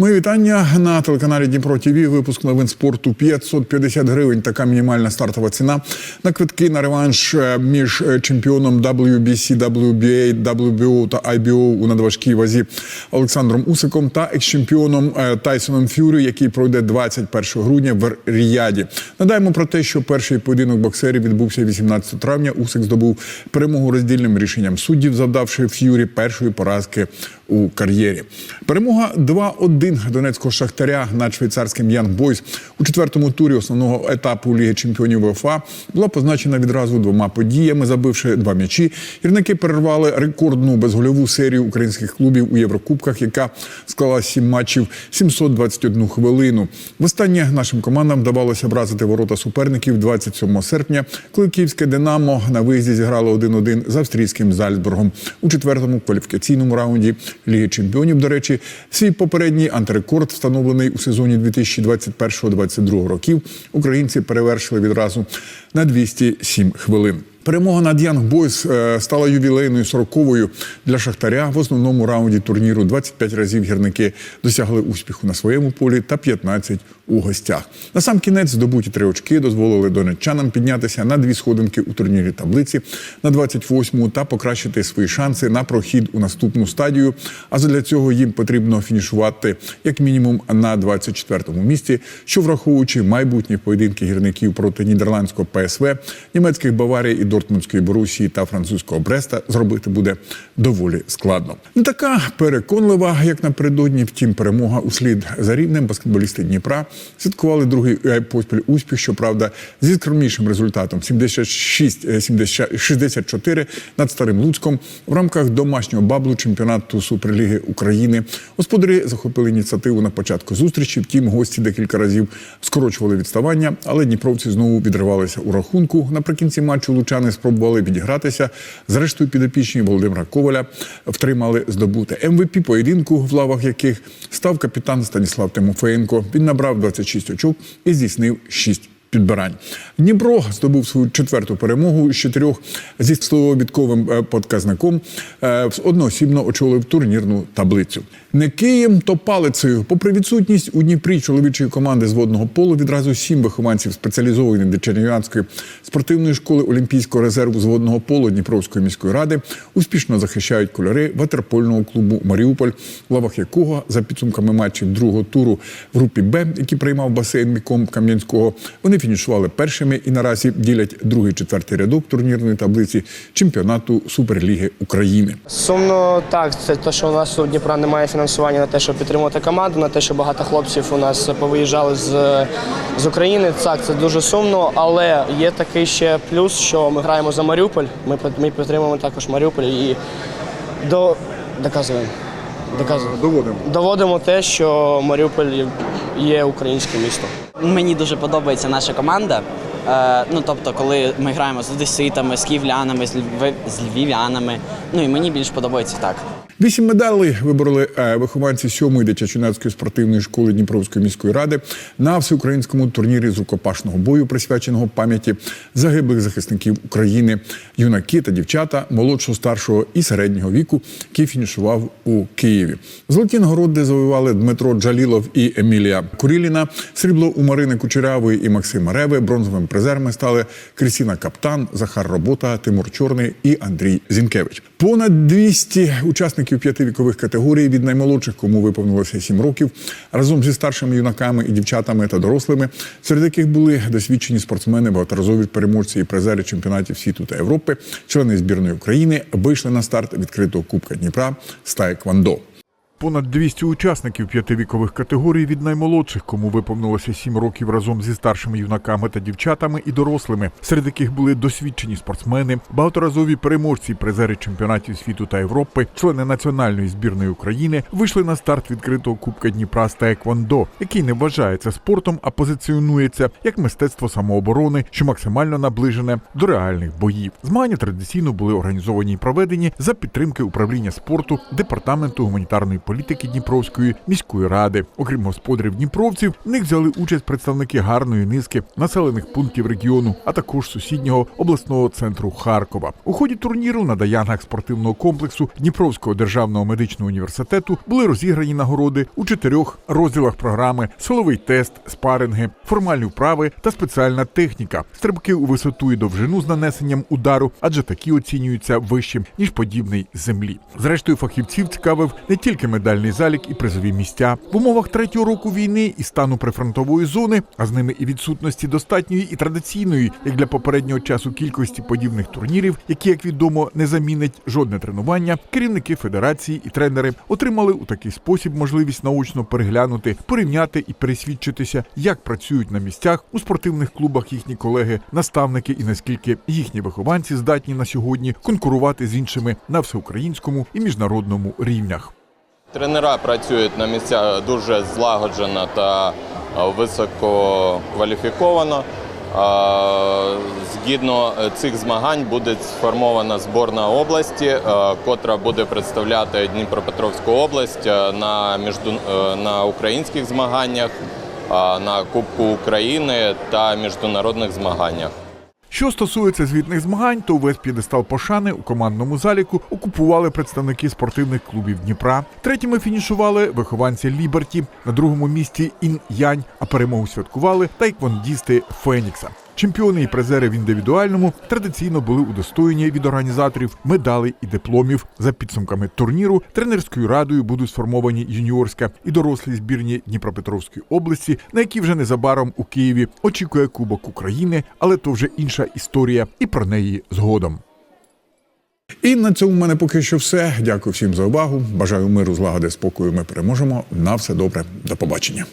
Мої вітання на телеканалі Дніпро ТВ. Випуск новин спорту 550 гривень. Така мінімальна стартова ціна на квитки на реванш е, між е, чемпіоном WBC, WBA, WBO та IBO у надважкій вазі Олександром Усиком та екс-чемпіоном е, Тайсоном Фюрі, який пройде 21 грудня в Ріяді. Надаємо про те, що перший поєдинок боксерів відбувся 18 травня. Усик здобув перемогу роздільним рішенням суддів, завдавши Ф'юрі першої поразки у кар'єрі. Перемога 2-1 донецького шахтаря над швейцарським Янг Бойс у четвертому турі основного етапу Ліги чемпіонів УЄФА була позначена відразу двома подіями. Забивши два м'ячі, гірники перервали рекордну безгольову серію українських клубів у Єврокубках, яка склала сім матчів 721 хвилину. Востаннє нашим командам вдавалося вразити ворота суперників 27 серпня, коли київське Динамо на виїзді зіграло 1-1 з австрійським Зальцбургом у четвертому кваліфікаційному раунді Ліги Чемпіонів. До речі, свій попередній антирекорд, встановлений у сезоні 2021-2022 років, українці перевершили відразу на 207 хвилин. Перемога над Янг Бойс е, стала ювілейною сороковою для Шахтаря в основному раунді турніру. 25 разів гірники досягли успіху на своєму полі та 15 у гостях. На сам кінець здобуті три очки дозволили донеччанам піднятися на дві сходинки у турнірі таблиці на 28-му та покращити свої шанси на прохід у наступну стадію. А задля цього їм потрібно фінішувати як мінімум на 24-му місці, що враховуючи майбутні поєдинки гірників проти нідерландського ПСВ, німецьких Баварії і Дортмундської Борусії та французького Бреста зробити буде доволі складно. Не така переконлива, як напередодні. Втім, перемога у слід за рівнем баскетболісти Дніпра святкували другий е, поспіль успіх. Щоправда, зі скромнішим результатом 76-64 над старим Луцьком в рамках домашнього баблу чемпіонату Суперліги України. Господарі захопили ініціативу на початку зустрічі. Втім, гості декілька разів скорочували відставання, але дніпровці знову відривалися у рахунку. Наприкінці матчу лучани спробували відігратися. Зрештою, підопічні Володимира Коваля втримали здобути МВП поєдинку, в лавах яких став капітан Станіслав Тимофеєнко. Він набрав 26 очок і здійснив 6 підбирань. Дніпро здобув свою четверту перемогу з чотирьох зі 100-відковим показником. е, Одноосібно очолив турнірну таблицю. Не Києм, то палицею. Попри відсутність у Дніпрі чоловічої команди з водного полу відразу сім вихованців спеціалізованої дичернівянської спортивної школи Олімпійського резерву з водного полу Дніпровської міської ради успішно захищають кольори ватерпольного клубу Маріуполь, в лавах якого за підсумками матчів другого туру в групі Б, який приймав басейн Міком Кам'янського, вони фінішували першими і наразі ділять другий четвертий рядок турнірної таблиці чемпіонату Суперліги України. Сумно так, це те, що у нас у Дніпра немає фінансування на те, щоб підтримувати команду, на те, що багато хлопців у нас повиїжджали з, з України. Так, це дуже сумно, але є такий ще плюс, що ми граємо за Маріуполь. Ми, ми підтримуємо також Маріуполь і до, доказуємо. Доказуємо. Доводимо. Доводимо те, що Маріуполь є українське місто. Мені дуже подобається наша команда. Е, ну, тобто, коли ми граємо з одеситами, з київлянами, з, львів'янами. Ну і мені більш подобається так. Вісім медалей вибороли е, вихованці сьомої дитячо-юнацької спортивної школи Дніпровської міської ради на всеукраїнському турнірі з рукопашного бою, присвяченого пам'яті загиблих захисників України, юнаки та дівчата молодшого, старшого і середнього віку, який фінішував у Києві. Золоті нагороди завоювали Дмитро Джалілов і Емілія Куріліна. Срібло у Марини Кучерявої і Максима Реви. Бронзовими призерами стали Крістіна Каптан, Захар Робота, Тимур Чорний і Андрій Зінкевич. Понад 200 учасників п'яти вікових категорій від наймолодших, кому виповнилося 7 років, разом зі старшими юнаками і дівчатами та дорослими, серед яких були досвідчені спортсмени, багаторазові переможці і призери чемпіонатів світу та Європи, члени збірної України, вийшли на старт відкритого Кубка Дніпра з Таеквондо. Понад 200 учасників п'яти вікових категорій від наймолодших, кому виповнилося 7 років разом зі старшими юнаками та дівчатами і дорослими, серед яких були досвідчені спортсмени, багаторазові переможці, призери чемпіонатів світу та Європи, члени національної збірної України, вийшли на старт відкритого Кубка Дніпра з Таеквондо, який не вважається спортом, а позиціонується як мистецтво самооборони, що максимально наближене до реальних боїв. Змагання традиційно були організовані і проведені за підтримки управління спорту департаменту гуманітарної політики Дніпровської міської ради. Окрім господарів дніпровців, в них взяли участь представники гарної низки населених пунктів регіону, а також сусіднього обласного центру Харкова. У ході турніру на даянках спортивного комплексу Дніпровського державного медичного університету були розіграні нагороди у чотирьох розділах програми: силовий тест, спаринги, формальні вправи та спеціальна техніка, стрибки у висоту і довжину з нанесенням удару, адже такі оцінюються вищим ніж подібний землі. Зрештою, фахівців цікавив не тільки медальний залік і призові місця в умовах третього року війни і стану прифронтової зони, а з ними і відсутності достатньої і традиційної, як для попереднього часу кількості подібних турнірів, які, як відомо, не замінить жодне тренування. Керівники федерації і тренери отримали у такий спосіб можливість наочно переглянути, порівняти і пересвідчитися, як працюють на місцях у спортивних клубах їхні колеги, наставники і наскільки їхні вихованці здатні на сьогодні конкурувати з іншими на всеукраїнському і міжнародному рівнях. Тренера працюють на місцях дуже злагоджено та е, високо кваліфіковано. Е, Згідно цих змагань буде сформована зборна області, е, котра буде представляти Дніпропетровську область е, на, міжду... на українських змаганнях, на Кубку України та міжнародних змаганнях. Що стосується звітних змагань, то увесь п'єдестал пошани у командному заліку окупували представники спортивних клубів Дніпра. Третіми фінішували вихованці Ліберті, на другому місці Ін Янь, а перемогу святкували тайквондісти Фенікса. Чемпіони і призери в індивідуальному традиційно були удостоєні від організаторів медалей і дипломів. За підсумками турніру тренерською радою будуть сформовані юніорська і дорослі збірні Дніпропетровської області, на які вже незабаром у Києві очікує Кубок України, але то вже інша історія, і про неї згодом. І на цьому в мене поки що все. Дякую всім за увагу. Бажаю миру, злагоди, спокою. Ми переможемо. На все добре. До побачення.